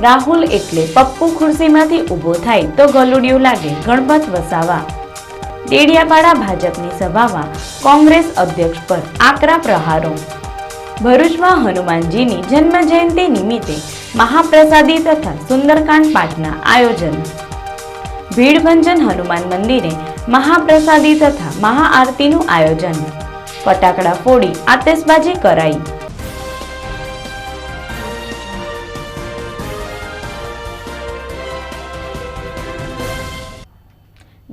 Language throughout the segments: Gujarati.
રાહુલ એટલે પપ્પુ ખુરશીમાંથી ઊભો થાય તો ગલુડિયું લાગે ગણપત વસાવા. ડેડિયાપાડા ભાજપની સભામાં કોંગ્રેસ અધ્યક્ષ પર આકરા પ્રહારો. ભરૂચમાં હનુમાનજીની જન્મ જયંતિ નિમિત્તે મહાપ્રસાદી તથા સુંદરકાંડ પાઠના આયોજન. ભીડભંજન હનુમાન મંદિરે મહાપ્રસાદી તથા મહાઆરતીનું આયોજન. ફટાકડા ફોડી આતશબાજી કરાઈ.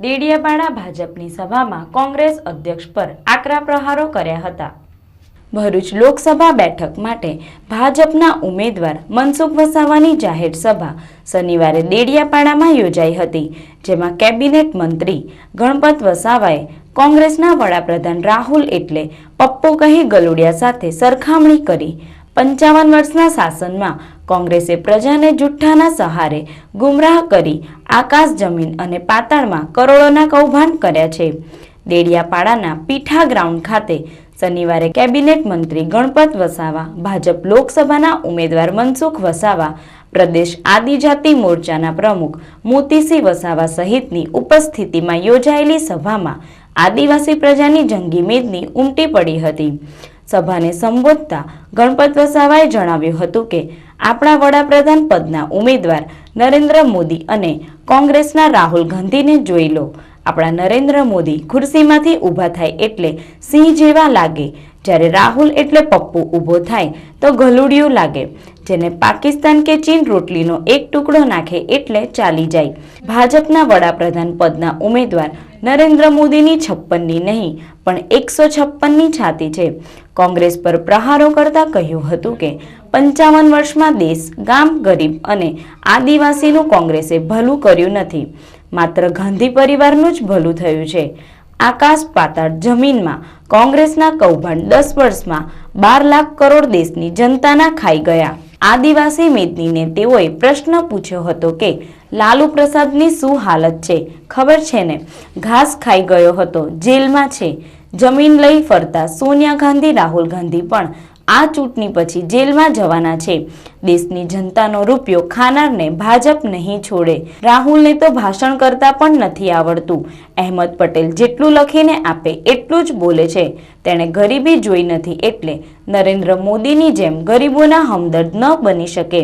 ડેડિયાપાડા ભાજપની સભામાં કોંગ્રેસ અધ્યક્ષ પર આકરા પ્રહારો કર્યા હતા. ભરૂચ લોકસભા બેઠક માટે ભાજપના ઉમેદવાર મનસુખ વસાવાની જાહેર સભા શનિવારે દેડિયાપાડામાં યોજાઈ હતી, જેમાં કેબિનેટ મંત્રી ગણપત વસાવાએ કોંગ્રેસના વડાપ્રધાન રાહુલ એટલે પપ્પુ કહી ગલુડિયા સાથે સરખામણી કરી પંચાવન વર્ષના શાસનમાં કોંગ્રેસે પ્રજાને જુઠ્ઠાના સહારે ગુમરાહ કરી આકાશ જમીન અને પાતાળમાં કરોડોના કૌભાંડ કર્યા છે. દેડિયાપાડાના પીઠા ગ્રાઉન્ડ ખાતે શનિવારે કેબિનેટ મંત્રી ગણપત વસાવા, ભાજપ લોકસભાના ઉમેદવાર મનસુખ વસાવા, પ્રદેશ આદિજાતિ મોરચાના પ્રમુખ મોતીસિંહ વસાવા સહિતની ઉપસ્થિતિમાં યોજાયેલી સભામાં આદિવાસી પ્રજાની જંગી મેદની ઉમટી પડી હતી. સભાને સંબોધતા ગણપત વસાવાએ જણાવ્યું હતું કે આપણા વડાપ્રધાન પદના ઉમેદવાર નરેન્દ્ર મોદી અને કોંગ્રેસના રાહુલ ગાંધીને જોઈ લો. આપણા નરેન્દ્ર મોદી ખુરશીમાંથી ઊભા થાય એટલે સિંહ જેવા લાગે. જ્યારે રાહુલ એટલે પપ્પુ ઊભો થાય તો ગલુડિયું લાગે. જેને પાકિસ્તાન કે ચીન રોટલીનો એક ટુકડો નાખે એટલે ચાલી જાય. ભાજપના વડાપ્રધાન પદના ઉમેદવાર નરેન્દ્ર મોદીની છપ્પનની નહીં, પણ એકસો છપ્પનની છાતી છે. કોંગ્રેસ પર પ્રહારો કરતા કહ્યું હતું કે પંચાવન વર્ષમાં દેશ ગામ, ગરીબ અને આદિવાસીનું કોંગ્રેસે ભલું કર્યું નથી. માત્ર ગાંધી પરિવારનું જ ભલું થયું છે. આકાશ પાતાળ જમીનમાં કોંગ્રેસના કૌભાંડ દસ વર્ષમાં બાર લાખ કરોડ દેશની જનતાના ખાઈ ગયા. આદિવાસી મેદનીને તેઓએ પ્રશ્ન પૂછ્યો હતો કે, લાલુ પ્રસાદની શું હાલત છે? ખબર છે ને? ઘાસ ખાઈ ગયો હતો, જેલમાં છે. જમીન લઈ ફરતા સોનિયા ગાંધી, રાહુલ ગાંધી પણ આ ચૂંટણી પછી જેલમાં જવાના છે. દેશની જનતાનો રૂપિયો ખાનારને ભાજપ નહીં છોડે. રાહુલને તો ભાષણ કરતા પણ નથી આવડતું. અહેમદ પટેલ જેટલું લખીને આપે એટલું જ બોલે છે. તેણે ગરીબી જોઈ નથી એટલે નરેન્દ્ર મોદીની જેમ ગરીબોના હમદર્દ ન બની શકે.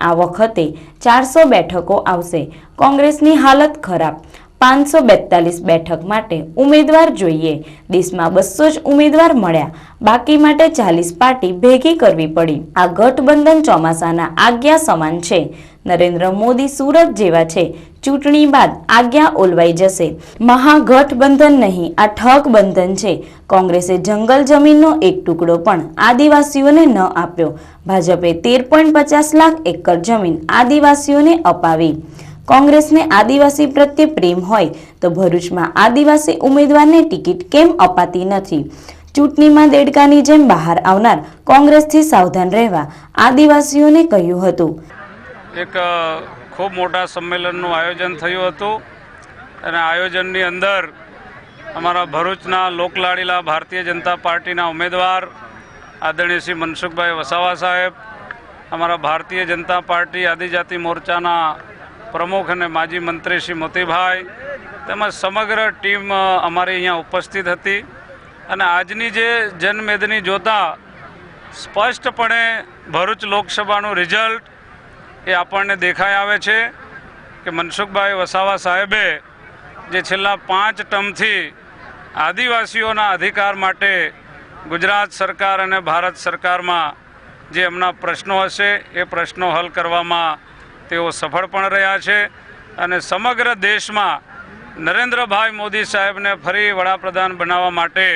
આ વખતે ચારસો બેઠકો આવશે. કોંગ્રેસની હાલત ખરાબ. પાંચસો બેતાલીસ બેઠક માટે ઉમેદવાર જોઈએ. દેશમાં બસો જ ઉમેદવાર મળ્યા. બાકી માટે ચાલીસ પાર્ટી ભેગી કરવી પડી. આ ગઠબંધન ચોમાસાના આજ્ઞા સમાન છે. નરેન્દ્ર મોદી સુરત જેવા છે. ચૂંટણી બાદ આજ્ઞા ઓલવાઈ જશે. મહાગઠબંધન નહીં, આ ઠગ બંધન છે. કોંગ્રેસે જંગલ જમીનનો એક ટુકડો પણ આદિવાસીઓને ન આપ્યો. ભાજપે તેર પોઈન્ટ પચાસ લાખ એકર જમીન આદિવાસીઓને અપાવી. કોંગ્રેસને આદિવાસી પ્રત્યે પ્રેમ હોય તો ભરૂચમાં આદિવાસી ઉમેદવારને ટિકિટ કેમ અપાતી નથી? ચૂંટણીમાં દેડકાની જેમ બહાર આવનાર કોંગ્રેસથી સાવધાન રહેવા આદિવાસીઓને કહ્યું હતું. એક ખૂબ મોટા સંમેલનનું આયોજન થયું હતું અને આયોજનની અંદર અમારા ભરૂચના લોકલાડીલા ભારતીય જનતા પાર્ટીના ઉમેદવાર આદરણીય શ્રી મનસુખભાઈ વસાવા સાહેબ, અમારા ભારતીય જનતા પાર્ટી આદિજાતિ મોરચાના પ્રમુખ અને માજી મંત્રી શ્રી મોતીભાઈ તેમજ સમગ્ર ટીમ અમારી અહીંયા ઉપસ્થિત હતી. અને આજની જે જનમેદની જોતા સ્પષ્ટપણે ભરૂચ લોકસભાનું રિઝલ્ટ એ આપણને દેખાઈ આવે છે કે મનસુખભાઈ વસાવા સાહેબે જે છેલ્લા પાંચ ટર્મથી આદિવાસીઓના અધિકાર માટે ગુજરાત સરકાર અને ભારત સરકારમાં જે એમના પ્રશ્નો હશે એ પ્રશ્નો હલ કરવામાં તેઓ સફળ પણ રહ્યા છે અને સમગ્ર દેશમાં નરેન્દ્રભાઈ મોદી સાહેબને ફરી વડાપ્રધાન બનાવવા માટે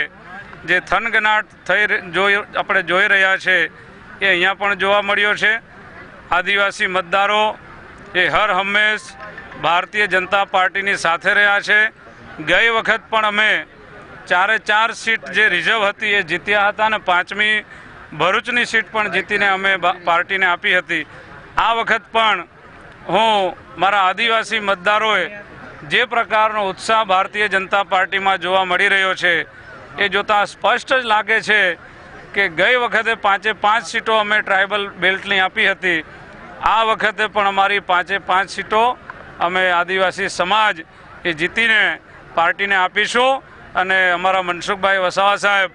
જે થનગનાટ થઈ જોઈ, આપણે જોઈ રહ્યા છે, એ અહીંયા પણ જોવા મળ્યો છે. આદિવાસી મતદારો એ હર હંમેશ ભારતીય જનતા પાર્ટીની સાથે રહ્યા છે. ગઈ વખત પણ અમે ચારે ચાર સીટ જે રિઝર્વ હતી એ જીત્યા હતા અને પાંચમી ભરૂચની સીટ પણ જીતીને અમે પાર્ટીને આપી હતી. આ વખત પણ હું મારા આદિવાસી મતદારોએ જે પ્રકારનો ઉત્સાહ ભારતીય જનતા પાર્ટીમાં જોવા મળી રહ્યો છે, એ જોતાં સ્પષ્ટ જ લાગે છે કે ગઈ વખતે પાંચે પાંચ સીટો અમે ટ્રાઇબલ બેલ્ટની આપી હતી. આ વખતે પણ અમારી પાંચે પાંચ સીટો અમે આદિવાસી સમાજ એ જીતીને પાર્ટીને આપીશું. અને અમારા મનસુખભાઈ વસાવા સાહેબ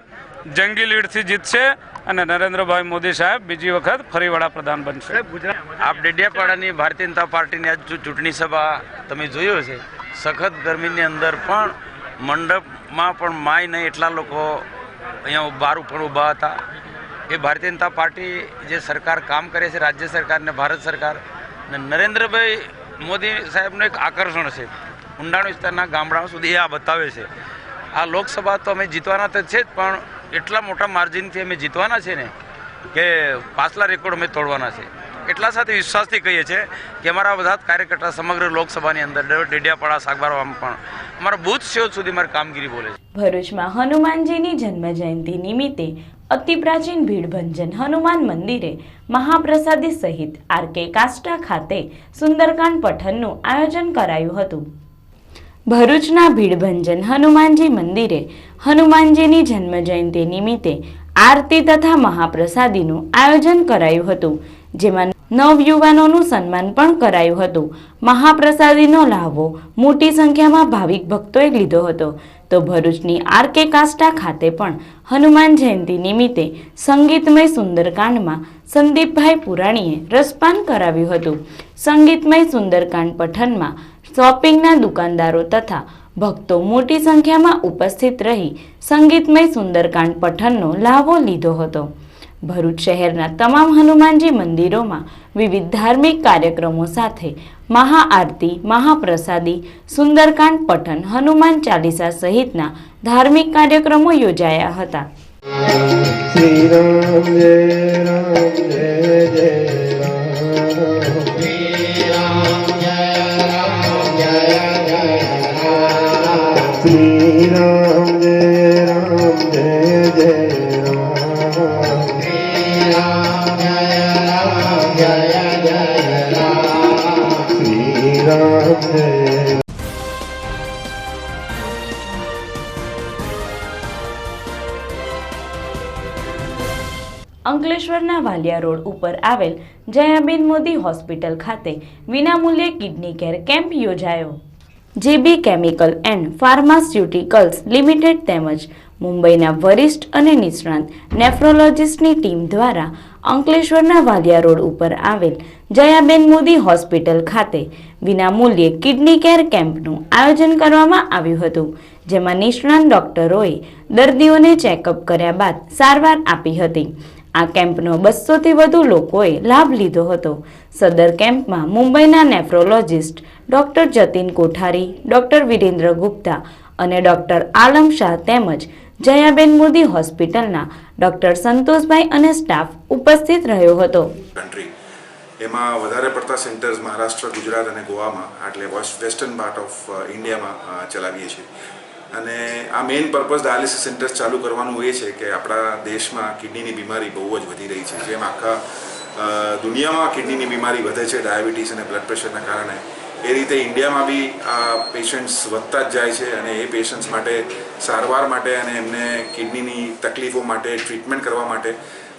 જંગી લીડથી જીતશે. અને નરેન્દ્રભાઈ મોદી સાહેબ બીજી વખત ફરી વડાપ્રધાન બનશે. આપ ડેડિયાપાડાની ભારતીય જનતા પાર્ટીની આજ ચૂંટણી સભા તમે જોયો છે. સખત ગરમીની અંદર પણ મંડપમાં પણ માય નહીં એટલા લોકો અહીંયા બહાર ઉપર ઊભા હતા. એ ભારતીય જનતા પાર્ટી જે સરકાર કામ કરે છે રાજ્ય સરકાર ને ભારત સરકાર ને નરેન્દ્રભાઈ મોદી સાહેબનું એક આકર્ષણ છે. ઊંડાણ વિસ્તારના ગામડાઓ સુધી એ આ બતાવે છે. આ લોકસભા તો અમે જીતવાના તો છે જ પણ એટલા મોટા માર્જિનથી અમે જીતવાના છે ને કે પાછલા રેકોર્ડ અમે તોડવાના છે. એટલા સાથે વિશ્વાસથી કહીએ છીએ કે અમારા બધા કાર્યકર્તા સમગ્ર લોકસભાની અંદર ડેડિયાપાડા સાગબારવામાં પણ અમારા બુથ સેવ સુધી મારી કામગીરી બોલે છે. ભરૂચમાં હનુમાનજીની જન્મ જયંતિ નિમિત્તે અતિ પ્રાચીન ભીડભંજન હનુમાન મંદિરે મહાપ્રસાદી સહિત આરકે કાસ્ટા ખાતે સુંદરકાંડ પઠનનું આયોજન કરાયું હતું. ભરૂચના ભીડભંજન હનુમાનજી મંદિરે હનુમાનજીની જન્મજયંતિ નિમિત્તે આરતી તથા મહાપ્રસાદીનું આયોજન કરાયું હતું, જેમાં નવયુવાનોનું સન્માન પણ કરાયું હતું. મહાપ્રસાદીનો લાભો મોટી સંખ્યામાં ભાવિક ભક્તોએ લીધો હતો. તો ભરૂચની આરકે કાસ્ટા ખાતે પણ હનુમાન જયંતિ નિમિત્તે સંગીતમય સુંદરકાંડમાં સંદીપભાઈ પુરાણીએ રસપાન કરાવ્યું હતું. સંગીતમય સુંદરકાંડ પઠનમાં શોપિંગના દુકાનદારો તથા ભક્તો મોટી સંખ્યામાં ઉપસ્થિત રહી સંગીતમય સુંદરકાંડ પઠનનો લાભો લીધો હતો. ભરૂચ શહેરના તમામ હનુમાનજી મંદિરોમાં વિવિધ ધાર્મિક કાર્યક્રમો સાથે મહાઆરતી, મહાપ્રસાદી, સુંદરકાંડ પઠન, હનુમાન ચાલીસા સહિતના ધાર્મિક કાર્યક્રમો યોજાયા હતા. શ્રી રામ જય રામ જય. અંકલેશ્વરના વાલિયા રોડ ઉપર આવેલ જયાબેન મોદી હોસ્પિટલ ખાતે વિનામૂલ્યે કિડની કેર કેમ્પ યોજાયો. J B chemical and pharmaceuticals limited તેમજ મુંબઈના વરિષ્ઠ અને નિષ્ણાંત નેફ્રોલોજિસ્ટની ટીમ દ્વારા અંકલેશ્વરના વાલિયા રોડ ઉપર આવેલ જયાબેન મોદી હોસ્પિટલ ખાતે વિનામૂલ્યે કિડની કેર કેમ્પનું આયોજન કરવામાં આવ્યું હતું, જેમાં નિષ્ણાંત ડોક્ટરોએ દર્દીઓને ચેકઅપ કર્યા બાદ સારવાર આપી હતી. આ કેમ્પનો બસોથી વધુ લોકોએ લાભ લીધો હતો. સદર કેમ્પમાં મુંબઈના nephrologist doctor Jatin Kothari, doctor Virendra Gupta અને ડોક્ટર આલમ શાહ તેમજ જયાબેન મોદી હોસ્પિટલના ડોક્ટર સંતોષભાઈ અને સ્ટાફ ઉપસ્થિત રહ્યો હતો. એમાં વધારે પડતા સેન્ટર્સ મહારાષ્ટ્ર, ગુજરાત અને ગોવામાં, એટલે વેસ્ટર્ન પાર્ટ ઓફ ઇન્ડિયામાં ચલાવીએ છીએ. અને આ મેઇન પર્પઝ ડાયાલિસિસ સેન્ટર્સ ચાલુ કરવાનું એ છે કે આપણા દેશમાં કિડનીની બીમારી બહુ જ વધી રહી છે. જેમ આખા દુનિયામાં કિડનીની બીમારી વધે છે, ડાયાબિટીસ અને બ્લડ પ્રેશરના કારણે. એ રીતે ઇન્ડિયામાં બી આ પેશન્ટ્સ વધતા જ જાય છે અને એ પેશન્ટ્સ માટે સારવાર માટે અને એમને કિડનીની તકલીફો માટે ટ્રીટમેન્ટ કરવા માટે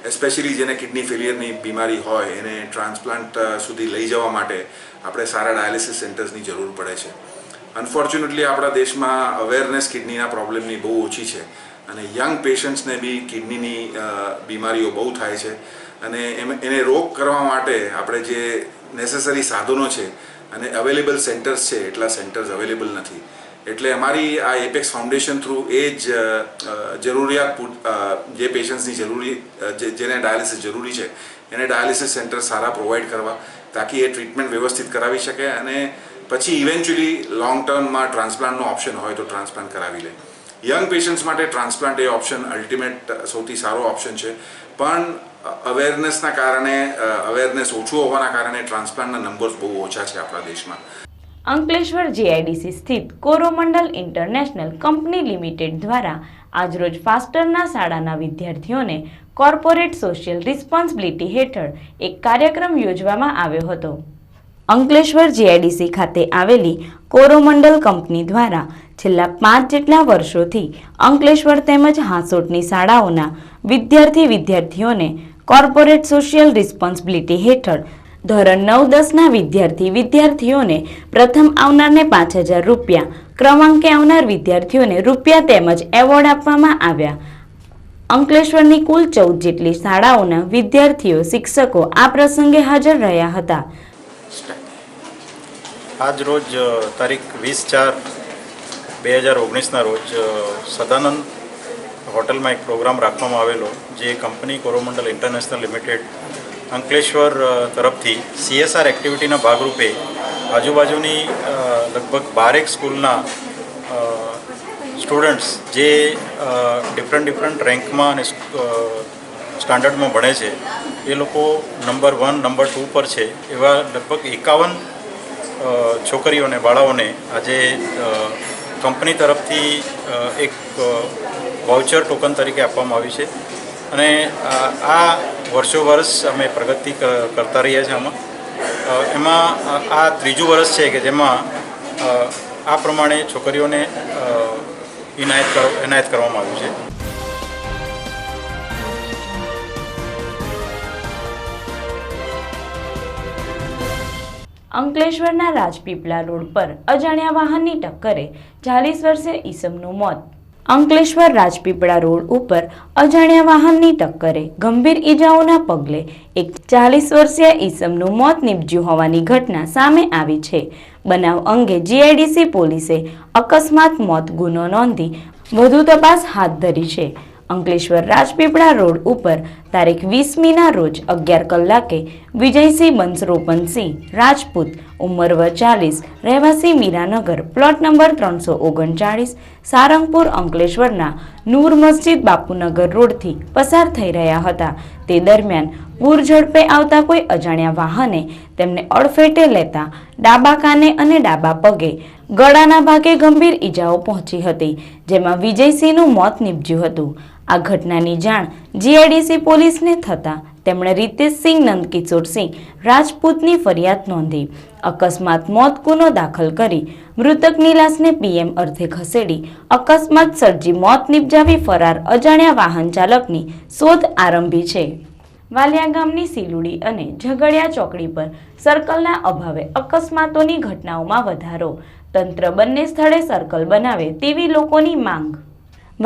એસ્પેશિયલી જેને કિડની ફેલિયરની બીમારી હોય, એને ટ્રાન્સપ્લાન્ટ સુધી લઈ જવા માટે આપણે સારા ડાયાલિસિસ સેન્ટર્સની જરૂર પડે છે. અનફોર્ચ્યુનેટલી આપણા દેશમાં અવેરનેસ કિડનીના પ્રોબ્લેમની બહુ ઓછી છે. અને યંગ પેશન્ટ્સને બી કિડનીની બીમારીઓ બહુ થાય છે. અને એને રોગ કરવા માટે આપણે જે નેસેસરી સાધનો છે અને અવેલેબલ સેન્ટર્સ છે, એટલા સેન્ટર્સ અવેલેબલ નથી. એટલે અમારી આ એપેક્સ ફાઉન્ડેશન થ્રુ એ જ જરૂરિયાત જે પેશન્ટ્સની જરૂરી જેને ડાયાલિસિસ જરૂરી છે, એને ડાયાલિસિસ સેન્ટર સારા પ્રોવાઈડ કરવા, તાકી એ ટ્રીટમેન્ટ વ્યવસ્થિત કરાવી શકે અને પછી ઇવેન્ચ્યુઅલી લોંગ ટર્મમાં ટ્રાન્સપ્લાન્ટનો ઓપ્શન હોય તો ટ્રાન્સપ્લાન્ટ કરાવી લે. યંગ પેશન્ટ્સ માટે ટ્રાન્સપ્લાન્ટ એ ઓપ્શન અલ્ટિમેટ સૌથી સારો ઓપ્શન છે. પણ અવેરનેસના કારણે અવેરનેસ ઓછું હોવાના કારણે ટ્રાન્સપ્લાન્ટના નંબર્સ બહુ ઓછા છે આપણા દેશમાં. અંકલેશ્વર જીઆઈડીસી સ્થિત કોરોમંડલ ઇન્ટરનેશનલ કંપની લિમિટેડ દ્વારા આજરોજ ફાસ્ટરના શાળાના વિદ્યાર્થીઓને કોર્પોરેટ સોશિયલ રિસ્પોન્સિબિલિટી હેઠળ એક કાર્યક્રમ યોજવામાં આવ્યો હતો. અંકલેશ્વર જીઆઈડીસી ખાતે આવેલી કોરોમંડલ કંપની દ્વારા છેલ્લા પાંચ જેટલા વર્ષોથી અંકલેશ્વર તેમજ હાંસોટની શાળાઓના વિદ્યાર્થી વિદ્યાર્થીઓને કોર્પોરેટ સોશિયલ રિસ્પોન્સિબિલિટી હેઠળ ધોરણ નવ દસના વિદ્યાર્થી વિદ્યાર્થીઓને પ્રથમ આવનારને પાંચ હજાર રૂપિયા, ક્રમાંકે આવનાર વિદ્યાર્થીઓને રૂપિયા તેમજ એવોર્ડ આપવામાં આવ્યા. અંકલેશ્વરની કુલ ચૌદ જેટલી શાળાઓના વિદ્યાર્થીઓ, શિક્ષકો આ પ્રસંગે હાજર રહ્યા હતા. આજ રોજ તારીખ વીસ ચાર બે હજાર ઓગણીસના રોજ સદાનંદ હોટલમાં એક પ્રોગ્રામ રાખવામાં આવેલો, જે company Coromandel international limited Ankleshwar તરફથી સીએસઆર એક્ટિવિટીના ભાગરૂપે આજુબાજુની લગભગ બારેક સ્કૂલના સ્ટુડન્ટ્સ જે ડિફરન્ટ ડિફરન્ટ રેન્કમાં અને સ્ટાન્ડર્ડમાં ભણે છે, એ લોકો નંબર વન, નંબર ટુ પર છે, એવા લગભગ એકાવન છોકરીઓ અને બાળાઓને આજે કંપની તરફથી એક વાઉચર ટોકન તરીકે આપવામાં આવ્યું છે. અને આ વર્ષો વર્ષ અમે પ્રગતિ કરતા રહીએ છીએ આમાં. એમાં આ ત્રીજું વર્ષ છે કે જેમાં આ પ્રમાણે છોકરીઓને ઇનાયત એનાયત કરવામાં આવ્યું છે. અંકલેશ્વરના રાજપીપળા રોડ પર અજાણ્યા વાહનની ટક્કરે ચાલીસ વર્ષીય ઈસમનું મોત. અંકલેશ્વર રાજપીપળા રોડ ઉપર અજાણ્યા વાહનની ટક્કરે ગંભીર ઈજાઓના પગલે એક ચાલીસ વર્ષીય ઈસમનું મોત નીપજ્યું હોવાની ઘટના સામે આવી છે. બનાવ અંગે જીઆઈડીસી પોલીસે અકસ્માત મોત ગુનો નોંધી વધુ તપાસ હાથ ધરી છે. અંકલેશ્વર રાજપીપળા રોડ ઉપર તારીખ વીસમીના રોજ અગિયાર કલાકે વિજયસિંહ બંસરોપનસિંહ, રાજપૂત ઉંમર ચાલીસ, રહેવાસી મીરાનગર, પ્લોટ નંબર ત્રણસો ઓગણચાળીસ, સારંગપુર અંકલેશ્વરના નૂર મસ્જિદ બાપુનગર રોડથી પસાર થઈ રહ્યા હતા. તે દરમિયાન પૂર ઝડપે આવતા કોઈ અજાણ્યા વાહને તેમને અડફેટે લેતા ડાબા કાને અને ડાબા પગે ગળાના ભાગે ગંભીર ઈજાઓ પહોંચી હતી, જેમાં વિજયસિંહનું મોત નીપજ્યું હતું. આ ઘટનાની જાણ જીઆઈડીસી પોલીસને થતાં તેમણે રીતેશસિંહ નંદકિશોરસિંહ રાજપૂતની ફરિયાદ નોંધી. અકસ્માત મોત ગુનો દાખલ કરી મૃતકની લાશને પીએમ અર્થે ખસેડી અકસ્માત સર્જી મોત નિપજાવી ફરાર અજાણ્યા વાહન ચાલકની શોધ આરંભી છે. વાલિયા ગામની સિલુડી અને ઝઘડિયા ચોકડી પર સર્કલના અભાવે અકસ્માતોની ઘટનાઓમાં વધારો. તંત્ર બંને સ્થળે સર્કલ બનાવે તેવી લોકોની માંગ.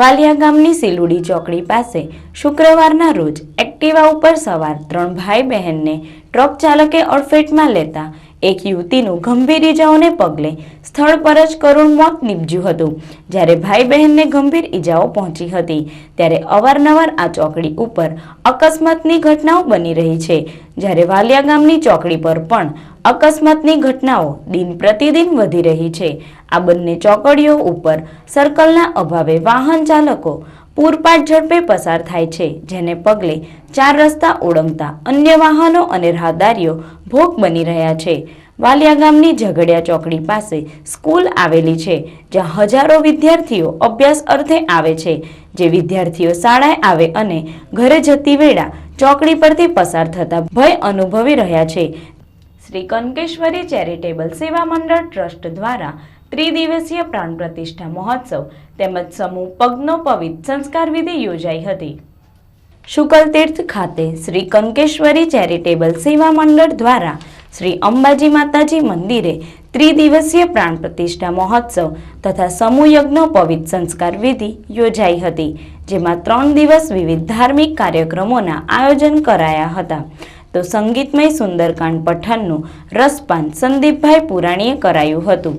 વાલિયા ગામની સિલુડી ચોકડી પાસે શુક્રવારના રોજ એક્ટિવા ઉપર સવાર ત્રણ ભાઈ બહેનને ટ્રક ચાલકે અડફેટમાં લેતા એક યુવતીનું ગંભીર ઈજાઓને પગલે સ્થળ પર જ કરુણ મોત નીપજ્યું હતું. જ્યારે ભાઈ બહેનને ગંભીર ઈજાઓ પહોંચી હતી, ત્યારે અવારનવાર આ ચોકડી ઉપર અકસ્માતની ઘટનાઓ બની રહી છે. જ્યારે વાલિયા ગામની ચોકડી પર પણ અકસ્માતની ઘટનાઓ દિન પ્રતિદિન વધી રહી છે. આ બંને ચોકડીઓ ઉપર સર્કલના અભાવે વાહન ચાલકો પૂરપાટ ઝડપે પસાર થાય છે, જેને પગલે ચાર રસ્તા ઓળંગતા અન્ય વાહનો અને રાહદારીઓ ભોગ બની રહ્યા છે. વાલિયા ગામની ઝઘડિયા ચોકડી પાસે સ્કૂલ આવેલી છે, જ્યાં હજારો વિદ્યાર્થીઓ અભ્યાસ અર્થે આવે છે. જે વિદ્યાર્થીઓ શાળાએ આવે અને ઘરે જતી વેળા ચોકડી પરથી પસાર થતા ભય અનુભવી રહ્યા છે. શ્રી કનકેશ્વરી ચેરિટેબલ સેવા મંડળ ટ્રસ્ટ દ્વારા ત્રિદિવસીય પ્રાણ પ્રતિષ્ઠા મહોત્સવ તેમજ સમૂહ પગનો પવિત્ર સંસ્કાર વિધિ યોજાઈ હતી. શુકલ તીર્થ ખાતે શ્રી કંકેશ્વરી ચેરિટેબલ સેવા મંડળ દ્વારા શ્રી અંબાજી માતાજી મંદિરે ત્રિદિવસીય પ્રાણ પ્રતિષ્ઠા મહોત્સવ તથા સમૂહ યજ્ઞ પવિત્ર સંસ્કાર વિધિ યોજાઈ હતી, જેમાં ત્રણ દિવસ વિવિધ ધાર્મિક કાર્યક્રમોના આયોજન કરાયા હતા. તો સંગીતમય સુંદરકાંડ પઠાનનું રસપાન સંદીપભાઈ પુરાણીએ કરાયું હતું.